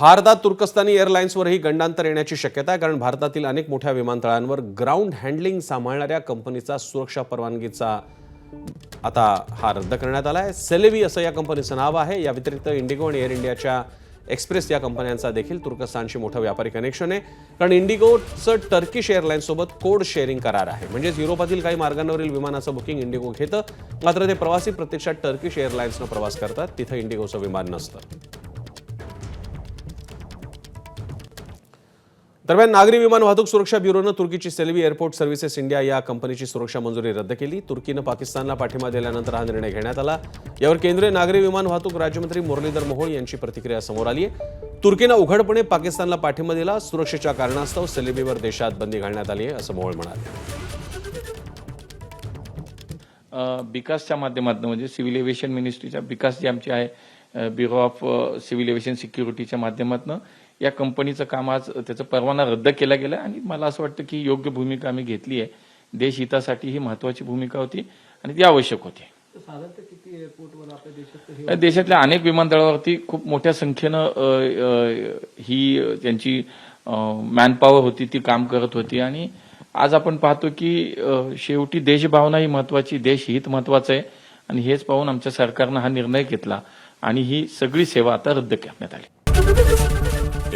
भारतात तुर्कस्तानी एअरलाईन्सवरही गंडांतर येण्याची शक्यता आहे कारण भारतातील अनेक मोठ्या विमानतळांवर ग्राउंड हँडलिंग सांभाळणाऱ्या कंपनीचा सुरक्षा परवानगीचा आता हा रद्द करण्यात आला आहे. सेलेवी असं या कंपनीचं नाव आहे. या व्यतिरिक्त इंडिगो आणि एअर इंडियाच्या एक्सप्रेस या कंपन्यांचा देखील तुर्कस्तानशी मोठं व्यापारी कनेक्शन आहे. कारण इंडिगोचं टर्किश एअरलाईन्ससोबत कोड शेअरिंग करार आहे. म्हणजेच युरोपातील काही मार्गांवरील विमानाचं बुकिंग इंडिगो घेतं. मात्र ते प्रवासी प्रत्यक्षात टर्किश एअरलाईन्सनं प्रवास करतात. तिथं इंडिगोचं विमान नसतं. दरम्यान नागरी विमान वाहतूक सुरक्षा ब्युरोनं तुर्कीची सेल्वी एअरपोर्ट सर्व्हिसेस इंडिया या कंपनीची सुरक्षा मंजुरी रद्द केली. तुर्कीनं पाकिस्तानला पाठिंबा दिल्यानंतर हा निर्णय घेण्यात आला. यावर केंद्रीय नागरी विमान वाहतूक राज्यमंत्री मुरलीधर मोहोळ यांची प्रतिक्रिया समोर आली आहे. तुर्कीनं उघडपणे पाकिस्तानला पाठिंबा दिला. सुरक्षेच्या कारणास्तव सेलेबीवर देशात बंदी घालण्यात आली आहे असं मोहोळ म्हणाले. विकासच्या बिकासच्या माध्यमातून म्हणजे सिव्हिल एव्हिएशन मिनिस्ट्रीच्या बिकास जी आमची आहे ब्युरो ऑफ सिव्हिल एव्हिएशन सिक्युरिटीच्या माध्यमातून या कंपनीचं काम आज त्याचा परवाना रद्द केला गेला आणि मला असं वाटतं की योग्य भूमिका आम्ही घेतली आहे. देशहितासाठी ही महत्वाची भूमिका होती आणि ती आवश्यक होती. देशातल्या अनेक विमानतळावरती खूप मोठ्या संख्येनं ही त्यांची मॅनपॉवर होती ती काम करत होती. आणि आज आपण पाहतो की शेवटी देशभावना ही महत्वाची देशहित महत्वाचं आहे. आणि हेच पाहून आमच्या सरकारनं हा निर्णय घेतला आणि ही सगळी सेवा आता रद्द करण्यात आली.